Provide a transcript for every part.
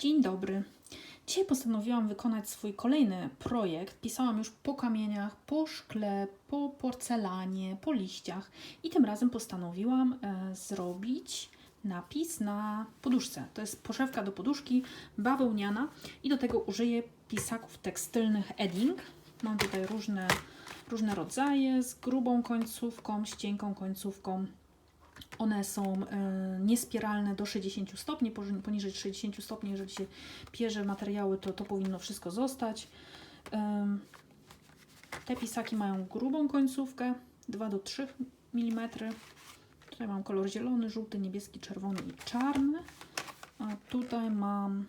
Dzień dobry. Dzisiaj postanowiłam wykonać swój kolejny projekt. Pisałam już po kamieniach, po szkle, po porcelanie, po liściach i tym razem postanowiłam e, zrobić napis na poduszce. To jest poszewka do poduszki bawełniana i do tego użyję pisaków tekstylnych Edding. Mam tutaj różne, różne rodzaje z grubą końcówką, z cienką końcówką. One są e, niespiralne do 60 stopni, poniżej 60 stopni, jeżeli się pierze materiały, to to powinno wszystko zostać. Te pisaki mają grubą końcówkę, 2 do 3 mm. Tutaj mam kolor zielony, żółty, niebieski, czerwony i czarny. A tutaj mam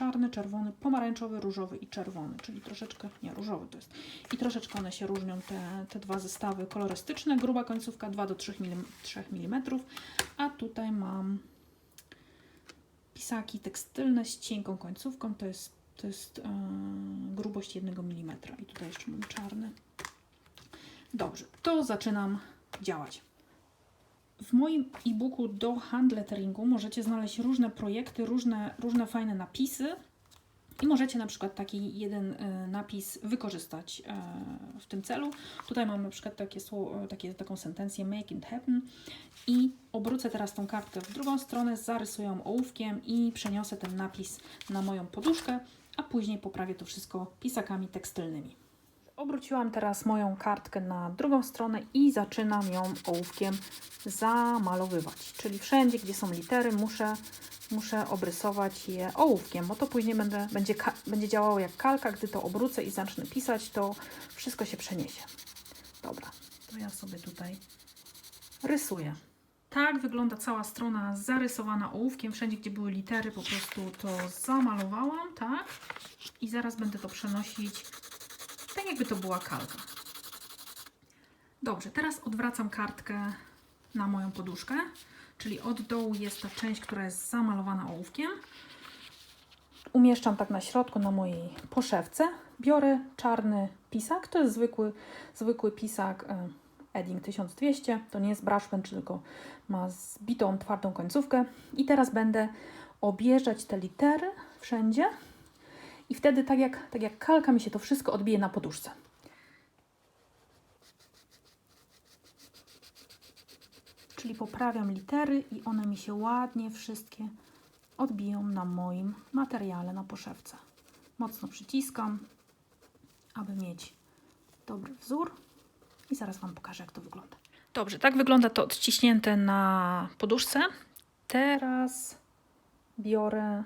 czarny, czerwony, pomarańczowy, różowy i czerwony, czyli troszeczkę, nie, różowy to jest. I troszeczkę one się różnią, te, te dwa zestawy kolorystyczne. Gruba końcówka 2 do 3 mm, 3 mm, a tutaj mam pisaki tekstylne z cienką końcówką, to jest, to jest yy, grubość 1 mm. I tutaj jeszcze mam czarny. Dobrze, to zaczynam działać. W moim e-booku do handletteringu możecie znaleźć różne projekty, różne, różne fajne napisy i możecie na przykład taki jeden e, napis wykorzystać e, w tym celu. Tutaj mam na przykład takie, słowo, takie, taką sentencję make it happen i obrócę teraz tą kartkę w drugą stronę, zarysuję ją ołówkiem i przeniosę ten napis na moją poduszkę, a później poprawię to wszystko pisakami tekstylnymi. Obróciłam teraz moją kartkę na drugą stronę i zaczynam ją ołówkiem zamalowywać. Czyli wszędzie, gdzie są litery, muszę, muszę obrysować je ołówkiem, bo to później będę, będzie, będzie działało jak kalka. Gdy to obrócę i zacznę pisać, to wszystko się przeniesie. Dobra, to ja sobie tutaj rysuję. Tak wygląda cała strona zarysowana ołówkiem. Wszędzie, gdzie były litery, po prostu to zamalowałam, tak? I zaraz będę to przenosić tak jakby to była kalka. Dobrze, teraz odwracam kartkę na moją poduszkę, czyli od dołu jest ta część, która jest zamalowana ołówkiem. Umieszczam tak na środku na mojej poszewce. Biorę czarny pisak, to jest zwykły, zwykły pisak e, Edding 1200. To nie jest brush pen, tylko ma zbitą, twardą końcówkę. I teraz będę objeżdżać te litery wszędzie i wtedy, tak jak, tak jak kalka, mi się to wszystko odbije na poduszce. Czyli poprawiam litery i one mi się ładnie wszystkie odbiją na moim materiale na poszewce. Mocno przyciskam, aby mieć dobry wzór i zaraz Wam pokażę, jak to wygląda. Dobrze, tak wygląda to odciśnięte na poduszce. Teraz biorę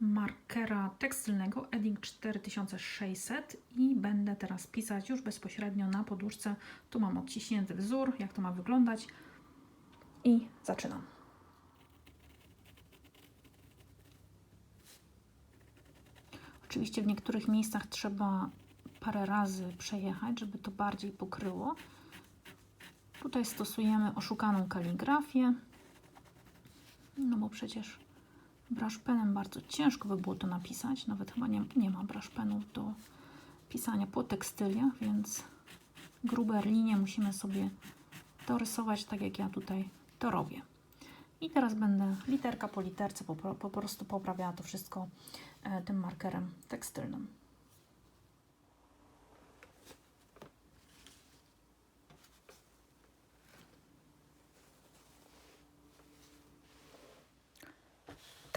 markera tekstylnego Edding 4600 i będę teraz pisać już bezpośrednio na poduszce. Tu mam odciśnięty wzór, jak to ma wyglądać i zaczynam. Oczywiście w niektórych miejscach trzeba parę razy przejechać, żeby to bardziej pokryło. Tutaj stosujemy oszukaną kaligrafię, no bo przecież brush penem bardzo ciężko by było to napisać. Nawet chyba nie, nie ma brush penów do pisania po tekstyliach, więc grube linie musimy sobie dorysować tak jak ja tutaj to robię. I teraz będę literka po literce po, po prostu poprawiała to wszystko e, tym markerem tekstylnym.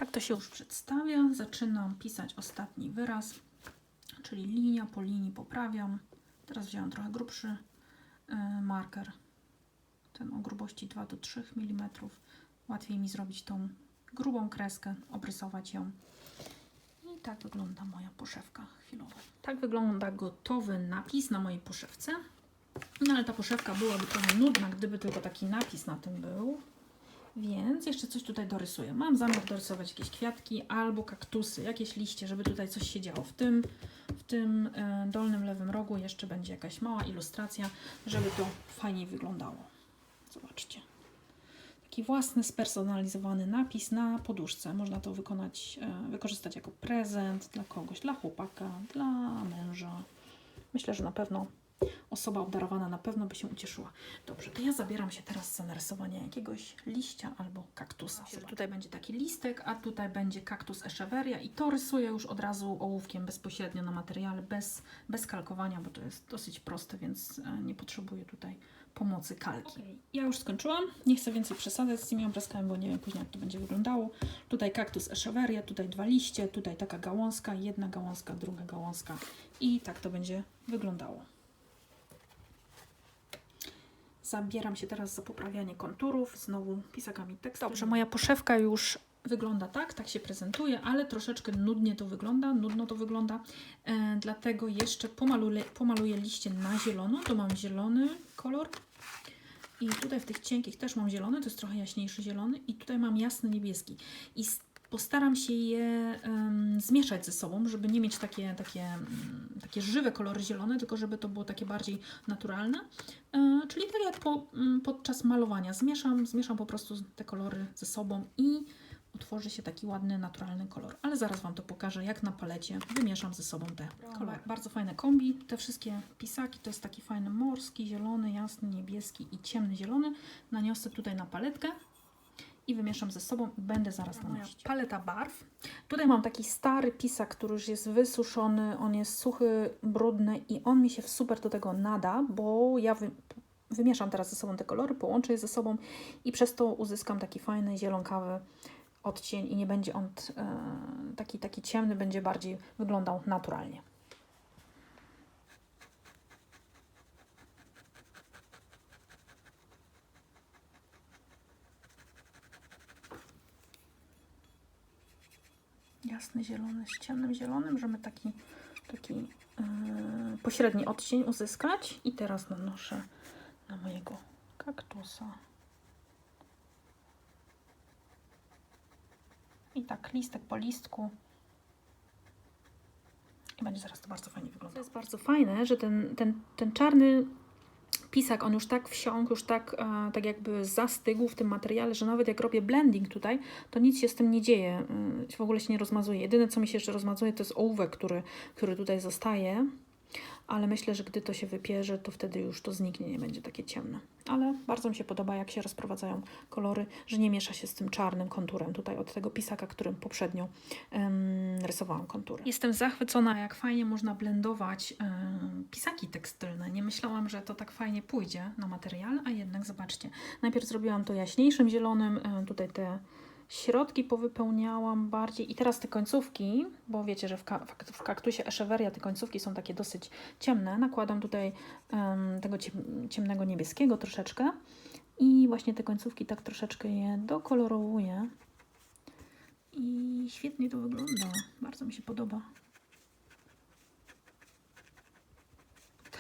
Tak to się już przedstawia. Zaczynam pisać ostatni wyraz, czyli linia po linii poprawiam. Teraz wziąłem trochę grubszy y, marker, ten o grubości 2 do 3 mm. Łatwiej mi zrobić tą grubą kreskę, obrysować ją. I tak wygląda moja poszewka chwilowo. Tak wygląda gotowy napis na mojej poszewce. No ale ta poszewka byłaby trochę nudna, gdyby tylko taki napis na tym był. Więc jeszcze coś tutaj dorysuję. Mam zamiar dorysować jakieś kwiatki albo kaktusy, jakieś liście, żeby tutaj coś się działo. W tym, w tym e, dolnym lewym rogu jeszcze będzie jakaś mała ilustracja, żeby to fajniej wyglądało. Zobaczcie. Taki własny, spersonalizowany napis na poduszce. Można to wykonać, e, wykorzystać jako prezent dla kogoś, dla chłopaka, dla męża. Myślę, że na pewno osoba obdarowana na pewno by się ucieszyła. Dobrze, to ja zabieram się teraz za narysowanie jakiegoś liścia albo kaktusa. Tutaj będzie taki listek, a tutaj będzie kaktus echeveria i to rysuję już od razu ołówkiem bezpośrednio na materiale, bez, bez kalkowania, bo to jest dosyć proste, więc e, nie potrzebuję tutaj pomocy kalki. Ja już skończyłam. Nie chcę więcej przesadzać z tymi obrazkami, bo nie wiem później jak to będzie wyglądało. Tutaj kaktus echeveria, tutaj dwa liście, tutaj taka gałązka, jedna gałązka, druga gałązka i tak to będzie wyglądało. Zabieram się teraz za poprawianie konturów, znowu pisakami tekstu. Dobrze, moja poszewka już wygląda tak, tak się prezentuje, ale troszeczkę nudnie to wygląda, nudno to wygląda, e, dlatego jeszcze pomaluję, pomaluję liście na zielono, to mam zielony kolor i tutaj w tych cienkich też mam zielony, to jest trochę jaśniejszy zielony i tutaj mam jasny niebieski. I s- postaram się je em, zmieszać ze sobą, żeby nie mieć takie, takie, mm, takie żywe kolory zielone, tylko żeby to było takie bardziej naturalne. E, czyli tak jak po, mm, podczas malowania. Zmieszam, zmieszam po prostu te kolory ze sobą i utworzy się taki ładny, naturalny kolor. Ale zaraz Wam to pokażę, jak na palecie wymieszam ze sobą te kolory. Bardzo fajne kombi. Te wszystkie pisaki to jest taki fajny morski, zielony, jasny, niebieski i ciemny zielony. Naniosę tutaj na paletkę i wymieszam ze sobą i będę zaraz nanosić. Paleta barw. Tutaj mam taki stary pisak, który już jest wysuszony, on jest suchy, brudny i on mi się super do tego nada, bo ja wy, wymieszam teraz ze sobą te kolory, połączę je ze sobą i przez to uzyskam taki fajny, zielonkawy odcień i nie będzie on e, taki, taki ciemny, będzie bardziej wyglądał naturalnie. Jasny zielony z ciemnym zielonym, żeby taki, taki e, pośredni odcień uzyskać. I teraz nanoszę na mojego kaktusa. I tak listek po listku. I będzie zaraz to bardzo fajnie wyglądać. To jest bardzo fajne, że ten, ten, ten czarny pisak, on już tak wsiąkł, już tak, e, tak jakby zastygł w tym materiale, że nawet jak robię blending tutaj, to nic się z tym nie dzieje. y, W ogóle się nie rozmazuje. Jedyne, co mi się jeszcze rozmazuje, to jest ołówek, który, który tutaj zostaje. Ale myślę, że gdy to się wypierze, to wtedy już to zniknie, nie będzie takie ciemne. Ale bardzo mi się podoba, jak się rozprowadzają kolory, że nie miesza się z tym czarnym konturem tutaj od tego pisaka, którym poprzednio em, rysowałam kontury. Jestem zachwycona, jak fajnie można blendować em, pisaki tekstylne. Nie myślałam, że to tak fajnie pójdzie na materiał, a jednak zobaczcie. Najpierw zrobiłam to jaśniejszym zielonym, tutaj te środki powypełniałam bardziej. I teraz te końcówki, bo wiecie, że w, w kaktusie echeveria te końcówki są takie dosyć ciemne, nakładam tutaj em, tego ciem- ciemnego niebieskiego troszeczkę. I właśnie te końcówki tak troszeczkę je dokolorowuję. I świetnie to wygląda, bardzo mi się podoba.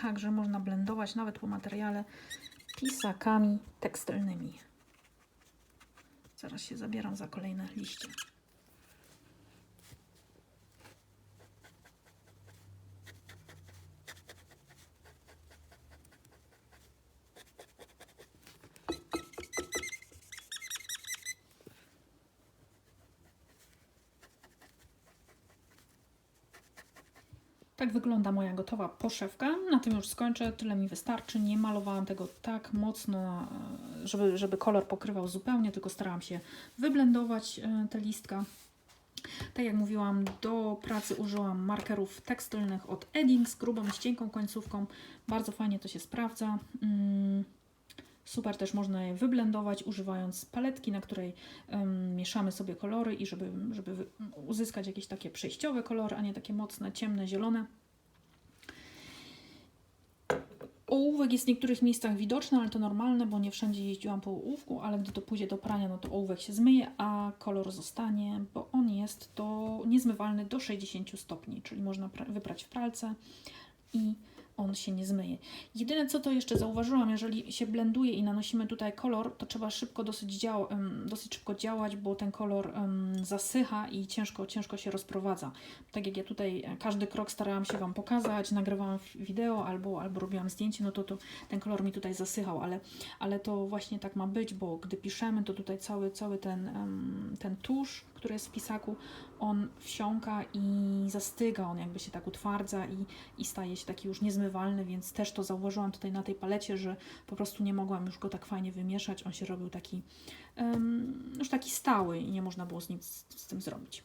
Także można blendować nawet po materiale pisakami tekstylnymi. Zaraz się zabieram za kolejne liście. Tak wygląda moja gotowa poszewka. Na tym już skończę, tyle mi wystarczy. Nie malowałam tego tak mocno, e, żeby, żeby kolor pokrywał zupełnie, tylko starałam się wyblendować e, te listka. Tak jak mówiłam, do pracy użyłam markerów tekstylnych od Edding z grubą i z cienką końcówką. Bardzo fajnie to się sprawdza. Mm, Super też można je wyblendować używając paletki, na której em, mieszamy sobie kolory i żeby, żeby uzyskać jakieś takie przejściowe kolory, a nie takie mocne, ciemne, zielone. Ołówek jest w niektórych miejscach widoczny, ale to normalne, bo nie wszędzie jeździłam po ołówku, ale gdy to pójdzie do prania, no to ołówek się zmyje, a kolor zostanie, bo on jest to niezmywalny do 60 stopni, czyli można pra- wyprać w pralce i on się nie zmyje. Jedyne co to jeszcze zauważyłam, jeżeli się blenduje i nanosimy tutaj kolor, to trzeba szybko dosyć, dział, dosyć szybko działać, bo ten kolor zasycha i ciężko, ciężko się rozprowadza. Tak jak ja tutaj e, każdy krok starałam się Wam pokazać, nagrywałam wideo albo, albo robiłam zdjęcie, no to, to ten kolor mi tutaj zasychał, ale, ale to właśnie tak ma być, bo gdy piszemy, to tutaj cały, cały ten, ten tusz, który jest w pisaku, on wsiąka i zastyga, on jakby się tak utwardza i, i staje się taki już niezmywalny, więc też to zauważyłam tutaj na tej palecie, że po prostu nie mogłam już go tak fajnie wymieszać. On się robił taki em, już taki stały i nie można było z nic z tym zrobić.